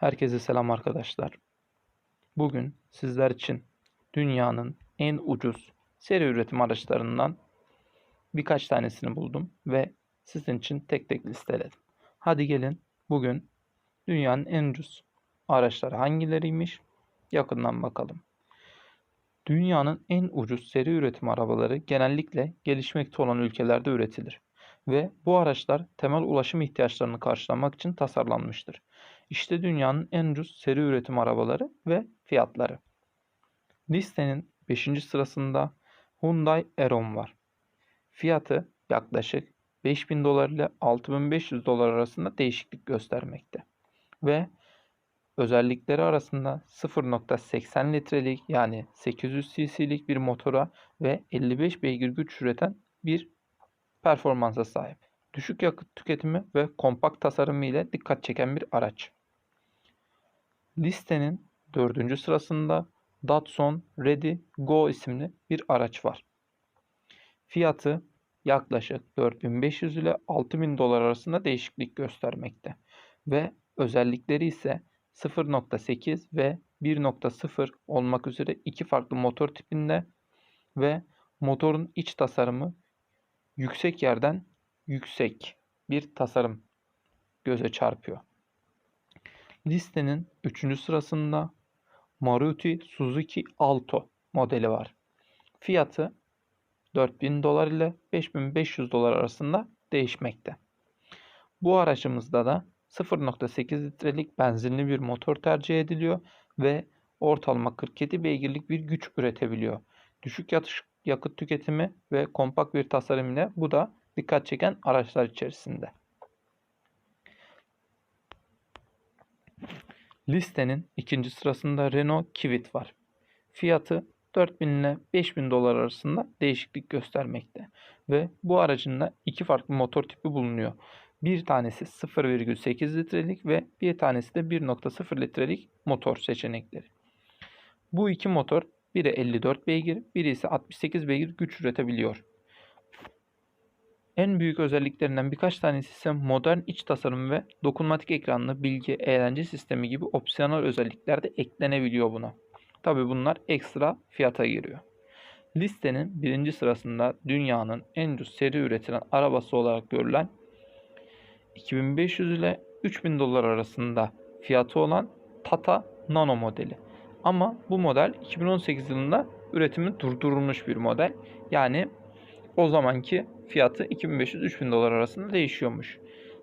Herkese selam arkadaşlar. Bugün sizler için dünyanın en ucuz seri üretim araçlarından birkaç tanesini buldum ve sizin için tek tek listeledim. Hadi gelin bugün dünyanın en ucuz araçları hangileriymiş yakından bakalım. Dünyanın en ucuz seri üretim arabaları genellikle gelişmekte olan ülkelerde üretilir ve bu araçlar temel ulaşım ihtiyaçlarını karşılamak için tasarlanmıştır. İşte dünyanın en ucuz seri üretim arabaları ve fiyatları. Listenin 5. sırasında Hyundai Eron var. Fiyatı yaklaşık 5000 dolar ile 6500 dolar arasında değişiklik göstermekte. Ve özellikleri arasında 0.80 litrelik yani 800 cc'lik bir motora ve 55 beygir güç üreten bir performansa sahip. Düşük yakıt tüketimi ve kompakt tasarımı ile dikkat çeken bir araç. Listenin dördüncü sırasında Datsun Ready Go isimli bir araç var. Fiyatı yaklaşık 4500 ile 6000 dolar arasında değişiklik göstermekte ve özellikleri ise 0.8 ve 1.0 olmak üzere iki farklı motor tipinde ve motorun iç tasarımı yüksek yerden yüksek bir tasarım göze çarpıyor. Listenin 3. sırasında Maruti Suzuki Alto modeli var. Fiyatı 4000 dolar ile 5500 dolar arasında değişmekte. Bu aracımızda da 0.8 litrelik benzinli bir motor tercih ediliyor ve ortalama 47 beygirlik bir güç üretebiliyor. Düşük yakıt tüketimi ve kompakt bir tasarım ile bu da dikkat çeken araçlar içerisinde. Listenin ikinci sırasında Renault Kwid var. Fiyatı 4000 ile 5000 dolar arasında değişiklik göstermekte ve bu aracın da iki farklı motor tipi bulunuyor. Bir tanesi 0,8 litrelik ve bir tanesi de 1.0 litrelik motor seçenekleri. Bu iki motor biri 54 beygir, biri ise 68 beygir güç üretebiliyor. En büyük özelliklerinden birkaç tanesi ise modern iç tasarım ve dokunmatik ekranlı bilgi eğlence sistemi gibi opsiyonel özellikler de eklenebiliyor buna. Tabi bunlar ekstra fiyata giriyor. Listenin birinci sırasında dünyanın en ucuz seri üretilen arabası olarak görülen 2500 ile 3000 dolar arasında fiyatı olan Tata Nano modeli. Ama bu model 2018 yılında üretimi durdurulmuş bir model. Yani o zamanki fiyatı 2500-3000 dolar arasında değişiyormuş.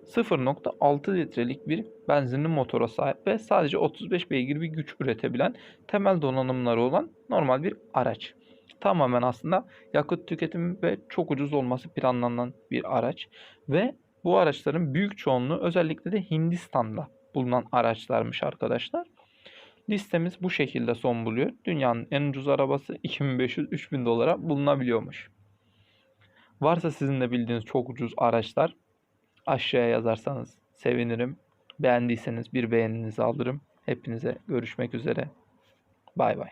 0.6 litrelik bir benzinli motora sahip ve sadece 35 beygir bir güç üretebilen temel donanımları olan normal bir araç. Tamamen aslında yakıt tüketimi ve çok ucuz olması planlanan bir araç ve bu araçların büyük çoğunluğu özellikle de Hindistan'da bulunan araçlarmış arkadaşlar. Listemiz bu şekilde son buluyor. Dünyanın en ucuz arabası 2500-3000 dolara bulunabiliyormuş. Varsa sizin de bildiğiniz çok ucuz araçlar aşağıya yazarsanız sevinirim. Beğendiyseniz bir beğeninizi alırım. Hepinize görüşmek üzere. Bay bay.